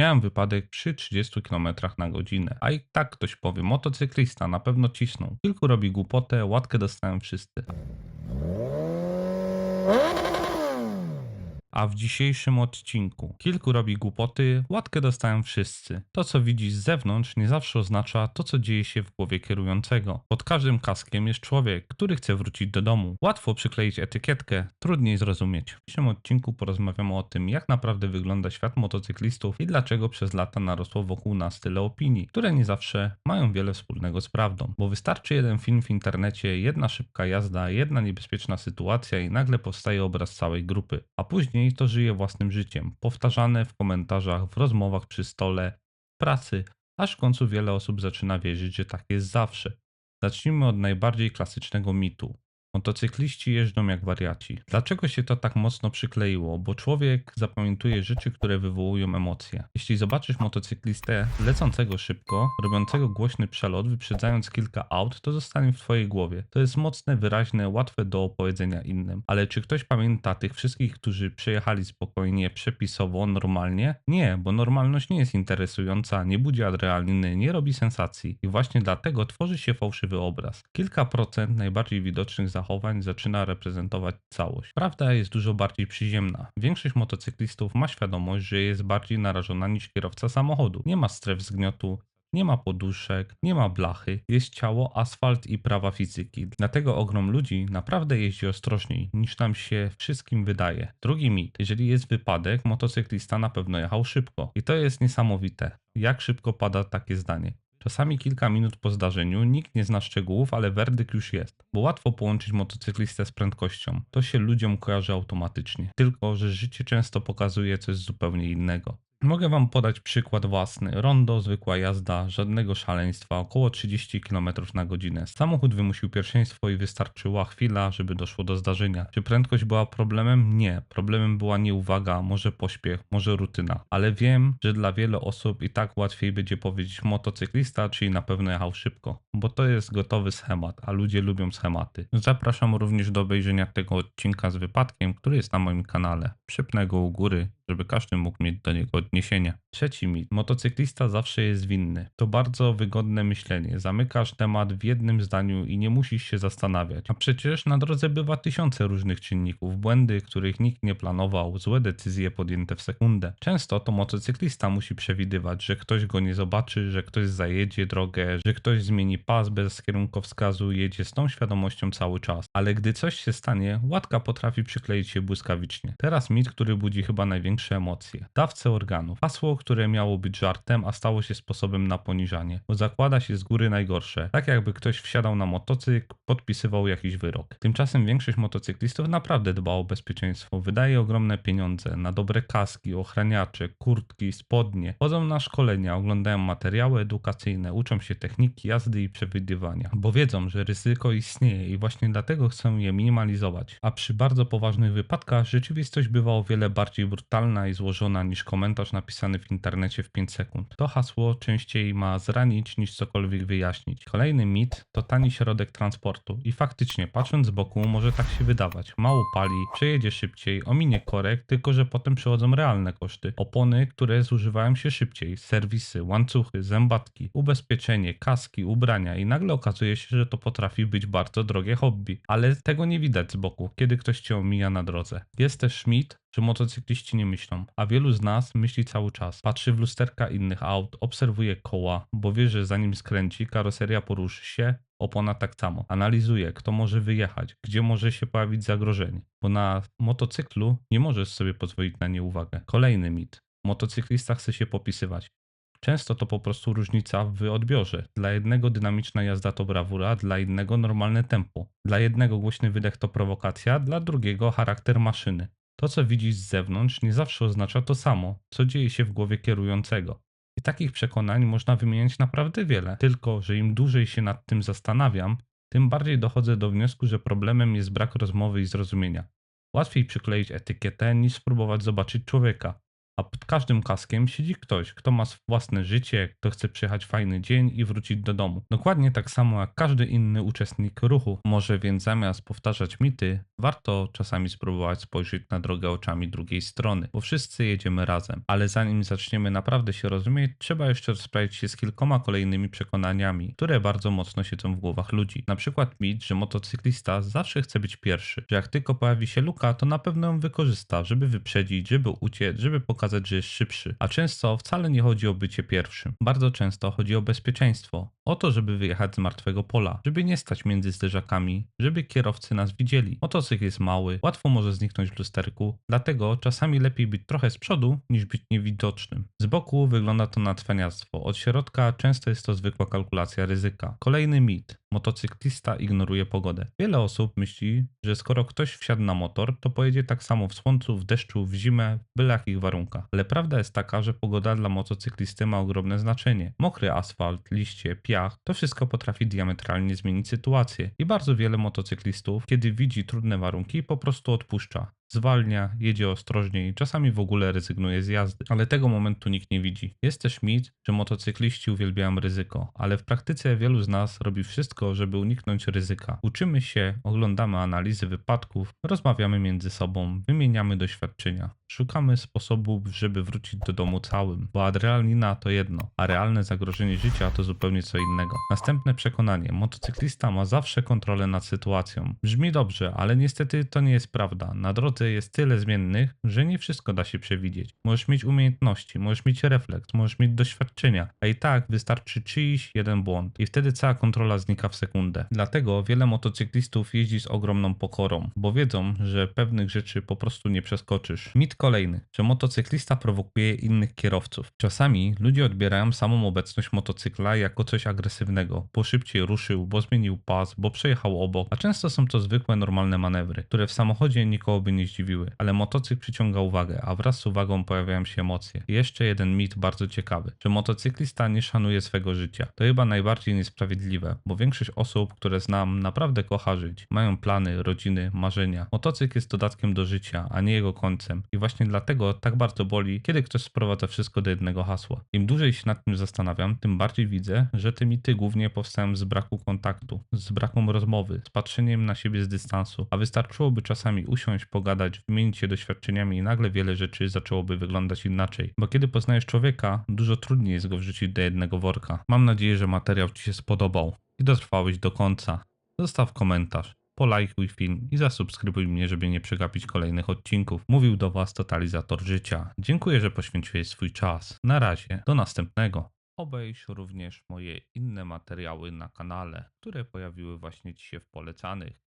Miałem wypadek przy 30 km na godzinę, a i tak ktoś powie, motocyklista na pewno cisnął. Kilku robi głupotę, łatkę dostają wszyscy. A w dzisiejszym odcinku kilku robi głupoty, łatkę dostają wszyscy. To, co widzisz z zewnątrz, nie zawsze oznacza to, co dzieje się w głowie kierującego. Pod każdym kaskiem jest człowiek, który chce wrócić do domu. Łatwo przykleić etykietkę, trudniej zrozumieć. W dzisiejszym odcinku porozmawiamy o tym, jak naprawdę wygląda świat motocyklistów i dlaczego przez lata narosło wokół nas tyle opinii, które nie zawsze mają wiele wspólnego z prawdą. Bo wystarczy jeden film w internecie, jedna szybka jazda, jedna niebezpieczna sytuacja i nagle powstaje obraz całej grupy. A później to żyje własnym życiem, powtarzane w komentarzach, w rozmowach przy stole, pracy, aż w końcu wiele osób zaczyna wierzyć, że tak jest zawsze. Zacznijmy od najbardziej klasycznego mitu. Motocykliści jeżdżą jak wariaci. Dlaczego się to tak mocno przykleiło? Bo człowiek zapamiętuje rzeczy, które wywołują emocje. Jeśli zobaczysz motocyklistę lecącego szybko, robiącego głośny przelot, wyprzedzając kilka aut, to zostanie w twojej głowie. To jest mocne, wyraźne, łatwe do opowiedzenia innym. Ale czy ktoś pamięta tych wszystkich, którzy przejechali spokojnie, przepisowo, normalnie? Nie, bo normalność nie jest interesująca, nie budzi adrenaliny, nie robi sensacji. I właśnie dlatego tworzy się fałszywy obraz. Kilka procent najbardziej widocznych zachowań zaczyna reprezentować całość. Prawda jest dużo bardziej przyziemna. Większość motocyklistów ma świadomość, że jest bardziej narażona niż kierowca samochodu. Nie ma stref zgniotu, nie ma poduszek, nie ma blachy, jest ciało, asfalt i prawa fizyki. Dlatego ogrom ludzi naprawdę jeździ ostrożniej niż nam się wszystkim wydaje. Drugi mit. Jeżeli jest wypadek, motocyklista na pewno jechał szybko. I to jest niesamowite. Jak szybko pada takie zdanie. Czasami kilka minut po zdarzeniu nikt nie zna szczegółów, ale werdykt już jest, bo łatwo połączyć motocyklistę z prędkością. To się ludziom kojarzy automatycznie. Tylko, że życie często pokazuje coś zupełnie innego. Mogę Wam podać przykład własny. Rondo, zwykła jazda, żadnego szaleństwa, około 30 km na godzinę. Samochód wymusił pierwszeństwo i wystarczyła chwila, żeby doszło do zdarzenia. Czy prędkość była problemem? Nie. Problemem była nieuwaga, może pośpiech, może rutyna. Ale wiem, że dla wielu osób i tak łatwiej będzie powiedzieć motocyklista, czyli na pewno jechał szybko, bo to jest gotowy schemat, a ludzie lubią schematy. Zapraszam również do obejrzenia tego odcinka z wypadkiem, który jest na moim kanale. Przypnę go u góry żeby każdy mógł mieć do niego odniesienie. Trzeci mit. Motocyklista zawsze jest winny. To bardzo wygodne myślenie. Zamykasz temat w jednym zdaniu i nie musisz się zastanawiać. A przecież na drodze bywa tysiące różnych czynników, błędy, których nikt nie planował, złe decyzje podjęte w sekundę. Często to motocyklista musi przewidywać, że ktoś go nie zobaczy, że ktoś zajedzie drogę, że ktoś zmieni pas bez kierunkowskazu, jedzie z tą świadomością cały czas. Ale gdy coś się stanie, łatka potrafi przykleić się błyskawicznie. Teraz mit, który budzi chyba największy emocje. Dawcę organów. Hasło, które miało być żartem, a stało się sposobem na poniżanie, bo zakłada się z góry najgorsze. Tak jakby ktoś wsiadał na motocykl, podpisywał jakiś wyrok. Tymczasem większość motocyklistów naprawdę dba o bezpieczeństwo, wydaje ogromne pieniądze na dobre kaski, ochraniacze, kurtki, spodnie, chodzą na szkolenia, oglądają materiały edukacyjne, uczą się techniki jazdy i przewidywania, bo wiedzą, że ryzyko istnieje i właśnie dlatego chcą je minimalizować. A przy bardzo poważnych wypadkach rzeczywistość bywa o wiele bardziej brutalna i złożona niż komentarz napisany w internecie w 5 sekund. To hasło częściej ma zranić niż cokolwiek wyjaśnić. Kolejny mit to tani środek transportu i faktycznie patrząc z boku może tak się wydawać. Mało pali, przejedzie szybciej, ominie korek, tylko że potem przychodzą realne koszty. Opony, które zużywają się szybciej, serwisy, łańcuchy, zębatki, ubezpieczenie, kaski, ubrania i nagle okazuje się, że to potrafi być bardzo drogie hobby. Ale tego nie widać z boku, kiedy ktoś cię omija na drodze. Jest też mit, że motocykliści nie myślą, a wielu z nas myśli cały czas. Patrzy w lusterka innych aut, obserwuje koła, bo wie, że zanim skręci, karoseria poruszy się, opona tak samo. Analizuje, kto może wyjechać, gdzie może się pojawić zagrożenie, bo na motocyklu nie możesz sobie pozwolić na nieuwagę. Kolejny mit. Motocyklista chce się popisywać. Często to po prostu różnica w odbiorze. Dla jednego dynamiczna jazda to brawura, dla innego normalne tempo. Dla jednego głośny wydech to prowokacja, dla drugiego charakter maszyny. To, co widzisz z zewnątrz, nie zawsze oznacza to samo, co dzieje się w głowie kierującego. I takich przekonań można wymieniać naprawdę wiele, tylko że im dłużej się nad tym zastanawiam, tym bardziej dochodzę do wniosku, że problemem jest brak rozmowy i zrozumienia. Łatwiej przykleić etykietę niż spróbować zobaczyć człowieka, a pod każdym kaskiem siedzi ktoś, kto ma własne życie, kto chce przyjechać fajny dzień i wrócić do domu. Dokładnie tak samo jak każdy inny uczestnik ruchu. Może więc zamiast powtarzać mity, warto czasami spróbować spojrzeć na drogę oczami drugiej strony, bo wszyscy jedziemy razem. Ale zanim zaczniemy naprawdę się rozumieć, trzeba jeszcze rozprawić się z kilkoma kolejnymi przekonaniami, które bardzo mocno siedzą w głowach ludzi. Na przykład mit, że motocyklista zawsze chce być pierwszy, że jak tylko pojawi się luka, to na pewno ją wykorzysta, żeby wyprzedzić, żeby uciec, żeby pokazać, że jest szybszy. A często wcale nie chodzi o bycie pierwszym. Bardzo często chodzi o bezpieczeństwo. O to, żeby wyjechać z martwego pola, żeby nie stać między zderzakami, żeby kierowcy nas widzieli. Motocykl jest mały, łatwo może zniknąć w lusterku, dlatego czasami lepiej być trochę z przodu, niż być niewidocznym. Z boku wygląda to na cwaniactwo, od środka często jest to zwykła kalkulacja ryzyka. Kolejny mit. Motocyklista ignoruje pogodę. Wiele osób myśli, że skoro ktoś wsiadł na motor, to pojedzie tak samo w słońcu, w deszczu, w zimę, w byle jakich warunkach. Ale prawda jest taka, że pogoda dla motocyklisty ma ogromne znaczenie. Mokry asfalt, liście, piach, to wszystko potrafi diametralnie zmienić sytuację. I bardzo wiele motocyklistów, kiedy widzi trudne warunki, po prostu odpuszcza. Zwalnia, jedzie ostrożniej, czasami w ogóle rezygnuje z jazdy, ale tego momentu nikt nie widzi. Jest też mit, że motocykliści uwielbiają ryzyko, ale w praktyce wielu z nas robi wszystko, żeby uniknąć ryzyka. Uczymy się, oglądamy analizy wypadków, rozmawiamy między sobą, wymieniamy doświadczenia. Szukamy sposobów, żeby wrócić do domu całym, bo adrenalina to jedno, a realne zagrożenie życia to zupełnie co innego. Następne przekonanie: motocyklista ma zawsze kontrolę nad sytuacją. Brzmi dobrze, ale niestety to nie jest prawda. Na drodze jest tyle zmiennych, że nie wszystko da się przewidzieć. Możesz mieć umiejętności, możesz mieć refleks, możesz mieć doświadczenia, a i tak wystarczy czyjś jeden błąd i wtedy cała kontrola znika w sekundę. Dlatego wiele motocyklistów jeździ z ogromną pokorą, bo wiedzą, że pewnych rzeczy po prostu nie przeskoczysz. Mit kolejny, że motocyklista prowokuje innych kierowców. Czasami ludzie odbierają samą obecność motocykla jako coś agresywnego, bo szybciej ruszył, bo zmienił pas, bo przejechał obok, a często są to zwykłe normalne manewry, które w samochodzie nikogo by nie zdziwiły. Ale motocykl przyciąga uwagę, a wraz z uwagą pojawiają się emocje. I jeszcze jeden mit bardzo ciekawy, że motocyklista nie szanuje swego życia. To chyba najbardziej niesprawiedliwe, bo większość osób, które znam, naprawdę kocha żyć. Mają plany, rodziny, marzenia. Motocykl jest dodatkiem do życia, a nie jego końcem. I właśnie dlatego tak bardzo boli, kiedy ktoś sprowadza wszystko do jednego hasła. Im dłużej się nad tym zastanawiam, tym bardziej widzę, że te mity głównie powstają z braku kontaktu, z braku rozmowy, z patrzeniem na siebie z dystansu, a wystarczyłoby czasami usiąść, pogadać, wymienić się doświadczeniami i nagle wiele rzeczy zaczęłoby wyglądać inaczej. Bo kiedy poznajesz człowieka, dużo trudniej jest go wrzucić do jednego worka. Mam nadzieję, że materiał Ci się spodobał i dotrwałeś do końca. Zostaw komentarz, polajkuj film i zasubskrybuj mnie, żeby nie przegapić kolejnych odcinków. Mówił do Was Totalizator Życia. Dziękuję, że poświęciłeś swój czas. Na razie, do następnego. Obejrz również moje inne materiały na kanale, które pojawiły właśnie Ci się w polecanych.